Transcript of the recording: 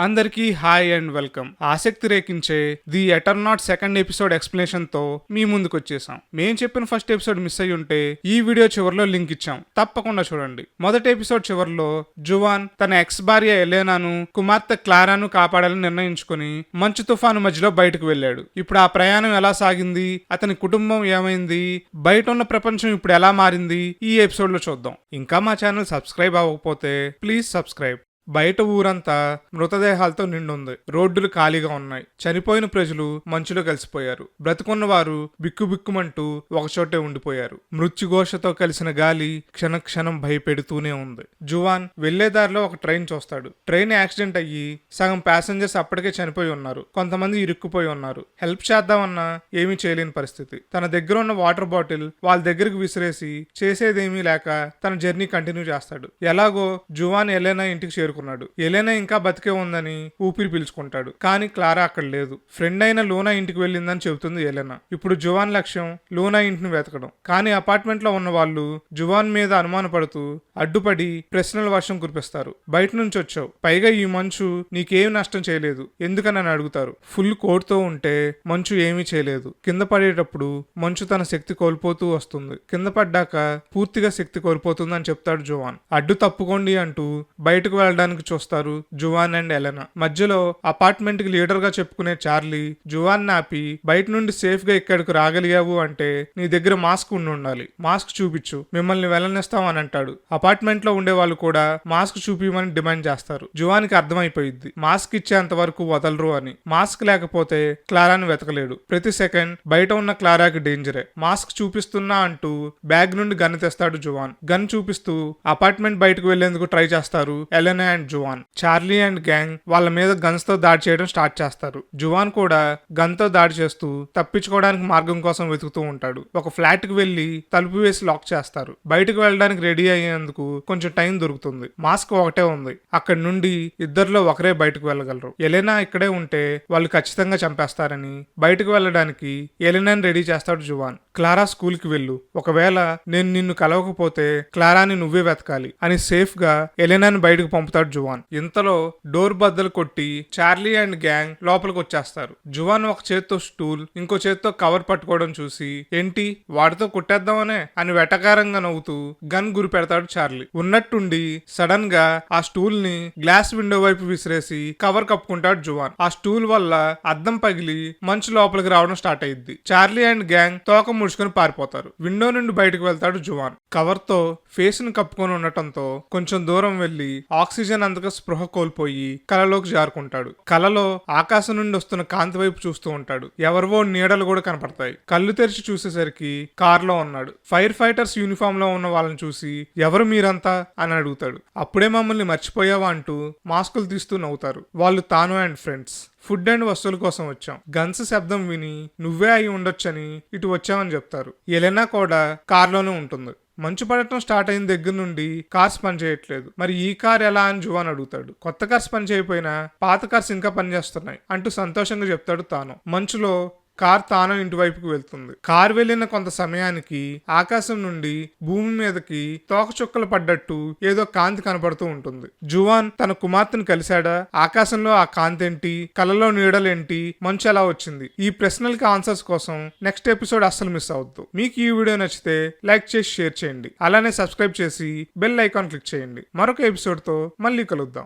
అందరికీ hi and welcome. ఆసక్తి రేకించే ది ఎటర్నాట్ సెకండ్ ఎపిసోడ్ ఎక్స్ప్లెనేషన్తో మీ ముందుకు వచ్చేసాం మేం చెప్పిన ఫస్ట్ ఎపిసోడ్ మిస్ అయ్యి ఉంటే ఈ వీడియో చివరిలో లింక్ ఇచ్చాం. తప్పకుండా చూడండి. మొదటి ఎపిసోడ్ చివరిలో జువాన్ తన ఎక్స్ భార్య ఎలేనాను కుమార్తె క్లారాను కాపాడాలని నిర్ణయించుకుని మంచు తుఫాను మధ్యలో బయటకు వెళ్ళాడు. ఇప్పుడు ఆ ప్రయాణం ఎలా సాగింది? అతని కుటుంబం ఏమైంది? బయట ఉన్న ప్రపంచం ఇప్పుడు ఎలా మారింది? ఈ ఎపిసోడ్లో చూద్దాం. ఇంకా మా ఛానల్ సబ్స్క్రైబ్ అవ్వకపోతే ప్లీజ్ సబ్స్క్రైబ్. బయట ఊరంతా మృతదేహాలతో నిండుంది. రోడ్డులు ఖాళీగా ఉన్నాయి. చనిపోయిన ప్రజలు మంచులో కలిసిపోయారు. బ్రతుకున్న వారు బిక్కుబిక్కుమంటూ ఒకచోటే ఉండిపోయారు. మృత్యుఘోషతో కలిసిన గాలి క్షణక్షణం భయపెడుతూనే ఉంది. జువాన్ వెళ్ళేదారిలో ఒక ట్రైన్ చూస్తాడు. ట్రైన్ యాక్సిడెంట్ అయ్యి సగం ప్యాసింజర్స్ అప్పటికే చనిపోయి ఉన్నారు. కొంతమంది ఇరుక్కుపోయి ఉన్నారు. హెల్ప్ చేద్దామన్నా ఏమీ చేయలేని పరిస్థితి. తన దగ్గర ఉన్న వాటర్ బాటిల్ వాళ్ళ దగ్గరకు విసిరేసి చేసేదేమీ లేక తన జర్నీ కంటిన్యూ చేస్తాడు. ఎలాగో జువాన్ ఎలెనా ఇంటికి చేరుకున్నాడు ఎలెనా ఇంకా బతికే ఉందని ఊపిరి పీల్చుకుంటాడు. కానీ క్లారా అక్కడ లేదు. ఫ్రెండ్ అయిన లూనా ఇంటికి వెళ్ళిందని చెబుతుంది ఎలెనా. ఇప్పుడు జువాన్ లక్ష్యం లూనా ఇంటిని వెతకడం. కానీ అపార్ట్మెంట్లో ఉన్న వాళ్ళు జువాన్ మీద అనుమానపడుతూ అడ్డుపడి ప్రశ్నల వర్షం కురిపిస్తారు. బయట నుంచి వచ్చావు. పైగా ఈ మంచు నీకేం నష్టం చేయలేదు. ఎందుకని అని అడుగుతారు. ఫుల్ కోట్తో ఉంటే మంచు ఏమీ చేయలేదు. కింద పడేటప్పుడు మంచు తన శక్తి కోల్పోతూ వస్తుంది. కింద పడ్డాక పూర్తిగా శక్తి కోల్పోతుందని చెప్తాడు జువాన్. అడ్డు తప్పుకోండి అంటూ బయటకు వెళ్ళడానికి చూస్తారు జువాన్ అండ్ ఎలెనా. మధ్యలో అపార్ట్మెంట్కి లీడర్గా చెప్పుకునే చార్లీ జువాన్ నాపి బయట నుండి సేఫ్గా ఇక్కడికి రాగలిగావు అంటే నీ దగ్గర మాస్క్ ఉండి ఉండాలి. మాస్క్ చూపించు మిమ్మల్ని వెళ్ళనిస్తాం అని అంటాడు. అపార్ట్మెంట్లో ఉండే వాళ్ళు కూడా మాస్క్ చూపించమని డిమాండ్ చేస్తారు. జువానికి అర్థమైపోయింది మాస్క్ ఇచ్చేంత వరకు వదలరు అని. మాస్క్ లేకపోతే క్లారాని వెతకలేడు. ప్రతి సెకండ్ బయట ఉన్న క్లారాకి డేంజరే. మాస్క్ చూపిస్తున్నా అంటూ బ్యాగ్ నుండి గన్ తెస్తాడు జువాన్. గన్ చూపిస్తూ అపార్ట్మెంట్ బయటకు వెళ్ళేందుకు ట్రై చేస్తారు Elena and Juan. Charlie and gang వాళ్ళ మీద గన్స్తో దాడి చేయడం స్టార్ట్ చేస్తారు. జువాన్ కూడా గన్తో దాడి చేస్తూ తప్పించుకోవడానికి మార్గం కోసం వెతుకుతూ ఉంటాడు. ఒక ఫ్లాట్కి వెళ్ళి తలుపు వేసి లాక్ చేస్తారు. బయటకు వెళ్ళడానికి రెడీ అయ్యేందుకు కొంచెం టైం దొరుకుతుంది. మాస్క్ ఒకటే ఉంది. అక్కడ నుండి ఇద్దరిలో ఒకరే బయటకు వెళ్ళగలరు. ఎలెనా ఇక్కడే ఉంటే వాళ్ళు ఖచ్చితంగా చంపేస్తారని బయటకు వెళ్ళడానికి ఎలెనాని రెడీ చేస్తాడు జువాన్. క్లారా స్కూల్కి వెళ్ళు. ఒకవేళ నేను నిన్ను కలవకపోతే క్లారాని నువ్వే వెతకాలి అని సేఫ్గా ఎలెనాని బయటకు పంపుతాడు జువాన్. ఇంతలో డోర్ బద్దలు కొట్టి చార్లీ అండ్ గ్యాంగ్ లోపలికి వచ్చేస్తారు జువాన్ ఒక చేత్తో స్టూల్ ఇంకో చేత్తో కవర్ పట్టుకోవడం చూసి ఏంటి వాడితో కొట్టేద్దామనే? అని వెటకారంగా నవ్వుతూ గన్ గురి పెడతాడు చార్లీ. ఉన్నట్టుండి సడన్గా ఆ స్టూల్ని గ్లాస్ విండో వైపు విసిరేసి కవర్ కప్పుకుంటాడు జువాన్. ఆ స్టూల్ వల్ల అద్దం పగిలి మంచు లోపలికి రావడం స్టార్ట్ అయ్యిద్ది. చార్లీ అండ్ గ్యాంగ్ తోక ముడుచుకొని పారిపోతారు. విండో నుండి బయటకు వెళ్తాడు జువాన్. కవర్తో ఫేస్ని కప్పుకొని ఉండటంతో కొంచెం దూరం వెళ్ళి ఆక్సిజన్ అందక స్పృహ కోల్పోయి కలలోకి జారుకుంటాడు. కలలో ఆకాశం నుండి వస్తున్న కాంతి వైపు చూస్తూ ఉంటాడు. ఎవరివో నీడలు కూడా కనపడతాయి. కళ్ళు తెరిచి చూసేసరికి కార్లో ఉన్నాడు. ఫైర్ ఫైటర్స్ యూనిఫామ్లో ఉన్న వాళ్ళని చూసి ఎవరు మీరంతా? అని అడుగుతాడు. అప్పుడే మమ్మల్ని మర్చిపోయావా? అంటూ మాస్కులు తీస్తూ నవ్వుతారు. వాళ్ళు తాను అండ్ ఫ్రెండ్స్. ఫుడ్ అండ్ వస్తువుల కోసం వచ్చాం. గన్స్ శబ్దం విని నువ్వే అయి ఉండొచ్చని ఇటు వచ్చామని చెప్తారు. ఎలెనా కూడా కార్లోనే ఉంటుంది. మంచు పడటం స్టార్ట్ అయిన దగ్గర నుండి కార్స్ పనిచేయట్లేదు మరి ఈ కార్ ఎలా అని జువాన్ అడుగుతాడు. కొత్త కార్స్ పని చేయకపోయినా పాత కార్స్ ఇంకా పనిచేస్తున్నాయి అంటూ సంతోషంగా చెప్తాడు తాను. మంచులో కార్ తాను ఇంటివైపుకు వెళ్తుంది. కార్ వెళ్ళిన కొంత సమయానికి ఆకాశం నుండి భూమి మీదకి తోకచుక్కలు పడ్డట్టు ఏదో కాంతి కనపడుతూ ఉంటుంది. జువాన్ తన కుమార్తెను కలిశాడా? ఆకాశంలో ఆ కాంతి ఏంటి కలలో నీడలేంటి? మంచు ఎలా వచ్చింది? ఈ ప్రశ్నలకి ఆన్సర్స్ కోసం నెక్స్ట్ ఎపిసోడ్ అస్సలు మిస్ అవద్దు మీకు ఈ వీడియో నచ్చితే లైక్ చేసి షేర్ చేయండి. అలానే సబ్స్క్రైబ్ చేసి బెల్ ఐకాన్ క్లిక్ చేయండి. మరొక ఎపిసోడ్తో మళ్ళీ కలుద్దాం.